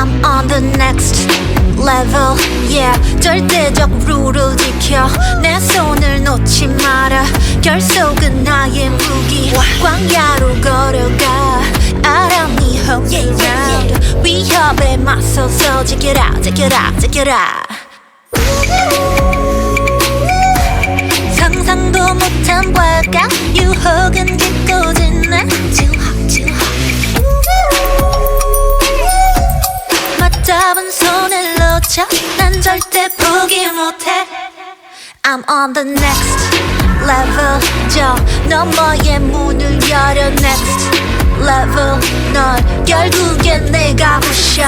I'm on the next level yeah 절대적 룰을 지켜 내 손을 놓지 마라 결속은 나의 무기 광야로 걸어가 알아 네 hope yeah, yeah, yeah. 위협에 맞서 so take it out take it out take it out I'm on the next level 저 너머의 문을 열어 next level 널 결국엔 내가 부셔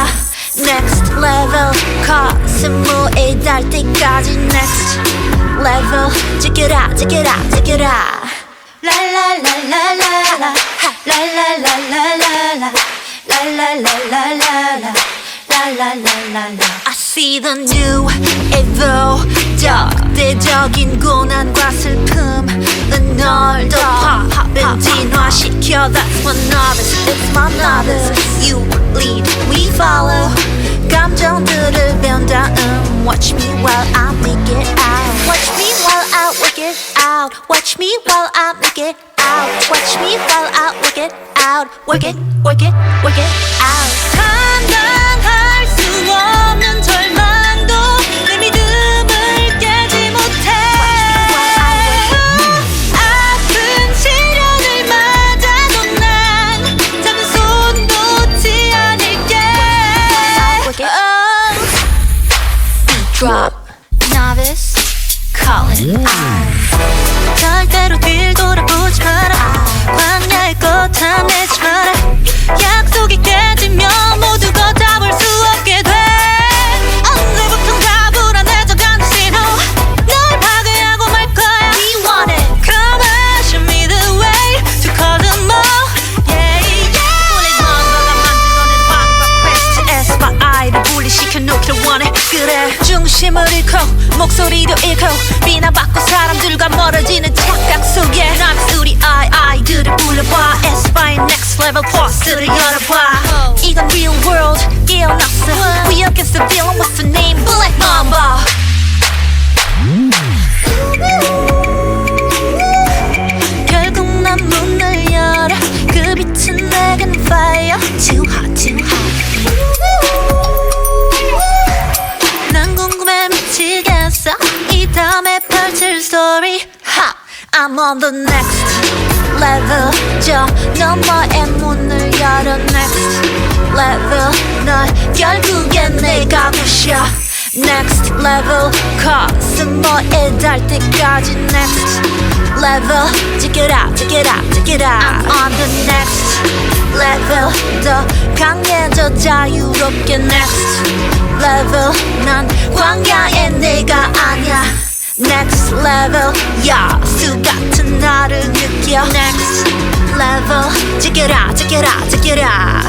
next level 가슴무에 닿을 때까지 next level 지켜라 지켜라 지켜라 라라라라라라 라라라라라라 라라라라라라 라라라라라 I see the new evil 적대적인 고난과 슬픔은 널더 진화시켜 That's my novice, it's my novice You lead, we follow 감정들을 배운 다음 Watch me while I make it out Watch me while I work it out Watch me while I make it out Watch me while I work it out Work it, work it, work it Drop. Novice. Calling. 절대로 뒤돌아보지 마라. 광야의 꽃 탐내지 마라 약속이 깨지면 모두가 잡을 수 없게 돼. 언제부턴가 불안해져가는 신호 널 파괴하고 말 거야. We want it. Come on show me the way to call them all. Yeah yeah. 우리 뭔가가 만들어낸 방법 퀘스트에서 봐 아이를 분리시켜 원해 그래. 중심을 잃고 목소리도 잃고 비난받고 사람들과 멀어지는 착각 속에 난 우리 아이 아이들을 불러봐. By next level 포스를 열어봐. 이건 real world 깨어났어. We against the villain I'm on the next level 저 너머의 문을 열어 next level 널 결국엔 내가 부셔 next level 가슴에 닿을 때까지 next level 지켜라 지켜라 지켜라 I'm on the next level 더 강해져 자유롭게 next level 난 광야의 내가 아니야 next level 야수 같은 나를 느껴 next level 지켜라 지켜라 지켜라